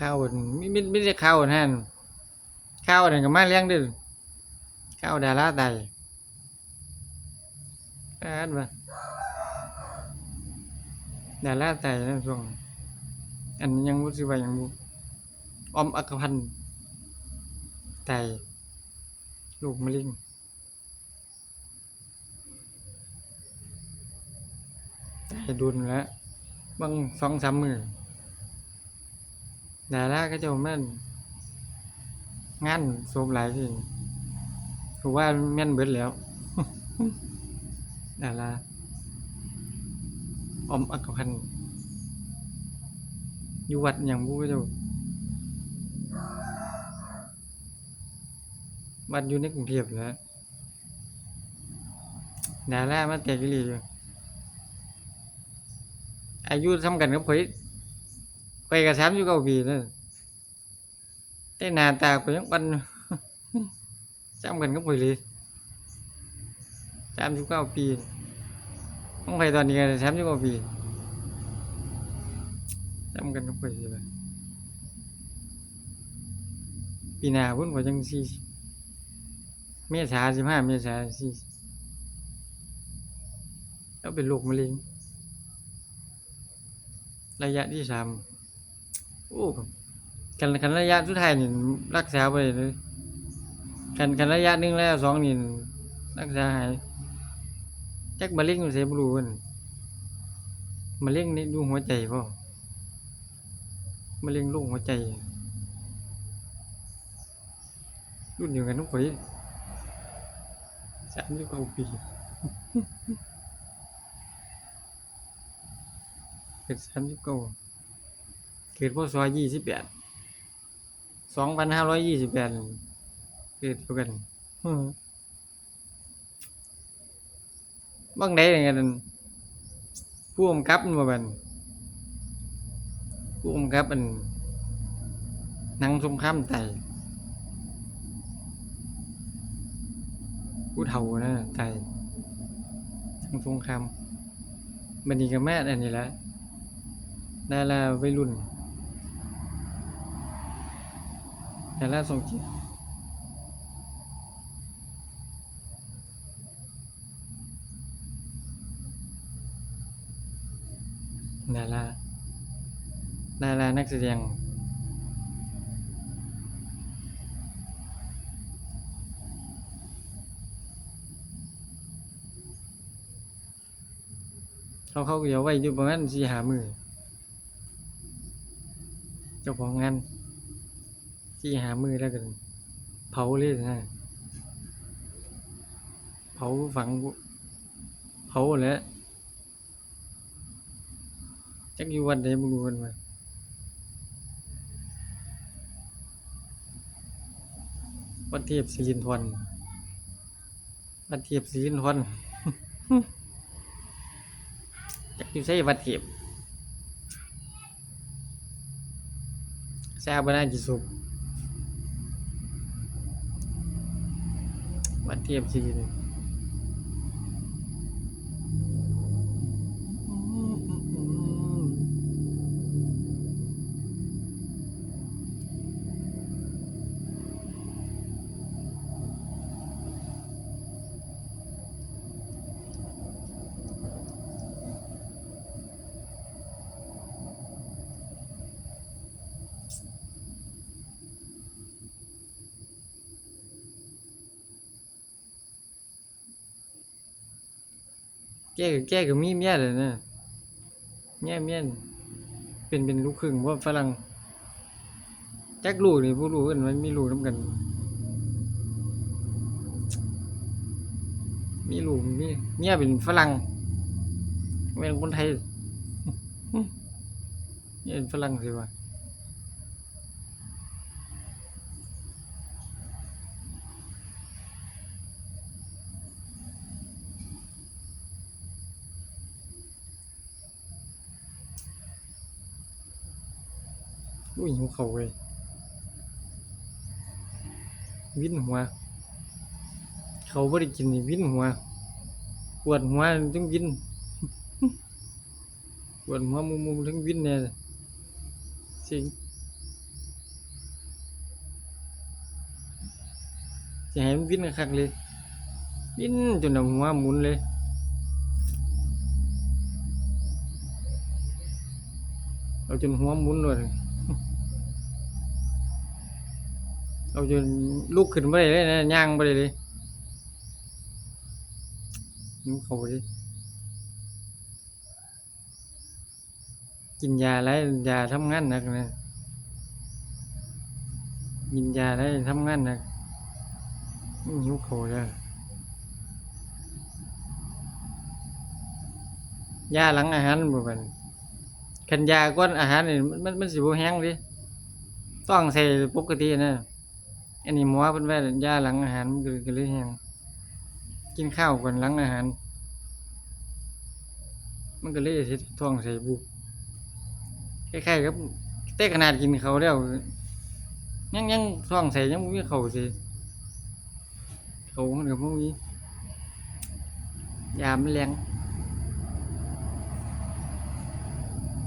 ข้าวอั่นไม่ไม่ไม่ได้ข้าวนั่นข้าวนั่นก็มาเลี้ยงด้วยข้าวดาราไตอ่านมาดาราไตนั่นช่วงอันยังรู้สึกว่ายังบ่ออมอักพันไตลูกมะเร็งไตดุนแล้วบางสองสามมือ ดาราก็จะม่นงานโสมหลายที่ผมว่าแม่นเบิดแล้วดาราออมอักพันอยู่วัดอย่างบูก็เจ้าวัดอยู่ในกรุงเทพแล้วดารามาแต่กิลีอยู่อายุซ้ำกันกับข่อย ข่อยก็สามอยู่เก้าปีนั่นแต่หน้าตาข่อยยังปันซ้ำกันกับข่อยเลยสามสิบเก้าปีต้องไปตอน โรคมะเร็งระยะที่สามโอ้กันกันระยะสุดท้ายนี่รักษาไปเลยกันกันระยะหนึ่งแล้วสองนี่รักษาหายจักมะเร็งมันเสียบรูเพิ่นมะเร็งนี่ดูหัวใจเปล่ามะเร็งลูกหัวใจรุ่นเดียวกันทุกคนสามสิบกว่าปีเกิดสามสิบเก้าเกิดพศยี่สิบแปดสองพันห้าร้อยยี่สิบแปดเกิดเดียวกันอืมบ้างได้ยังไงนั่นผู้กำกับมันบ่แมันผู้กำกับมันหนังสงครามไตผู้เฒ่านะไตหนังสงครามบันนี้ก็แม่อันนี้แหละดาราวัยรุ่น ดาราทรงจิตดาราดารานักแสดงเขาเขาเดี๋ยวไว้อยู่ประมาณสี่หามือเจ้าของงาน ที่หามือแล้วกันเผาเลยนะเผาฝังเผาแล้วจักอยู่วันใดบ่รู้กันมาวัดเทียบศิรินทรวัดเทียบศิรินทรจักอยู่ใช่วัดเทียบทราบว่าน่าจะสุ กวัดเทียบชีเแกก็แกก็มีเมียเลยนะเมียเมียเป็นเป็นลูกครึ่งว่าฝรั่งจักลูกนี่ผู้รู้กันมันมีลูกน้ำกัน มีลูกมีเมียเป็นฝรั่งไม่เป็นคนไทยเมียเป็นฝรั่งสิวะ อุ้ยหัวเข่าเลยวิ่นหัว เขาไม่ได้กินนี่วิ่นหัวปวดหัวทั้งวิ่นปวดหัวมุมมุมทั้งวิ่นเนี่ยจริงจะให้มันวิ่นคักเลยวิ่นจนหัวหมุนเลยเอาจนหัวหมุนเลย เอาจนลุกขึ้นไม่ได้เลยนะย่างไม่ได้เลยนิ้วเขาเลยกินยาแล้วยาทำงานนักนะกินยาแล้วทำงานนักนิ้วเขาเลยยาหลังอาหารบ่กันคันยาก้อนอาหารนี่มันมันมันสิบ่แห้งดิต้องใส่ปกตินะ อันนี้หมอเพิ่นว่ยาหลังอาหารมันก็ก็เลยแห้งกินข้าวก่อนหลังอาหาร มันก็เลยเฮ็ดให้ท้องใส่บุกคล้ายๆกับแต่ขนาดกินเขาวแล้วยังยังท้องใส่ยังมีเขาวสิเขามันก็บ่มียามันแรง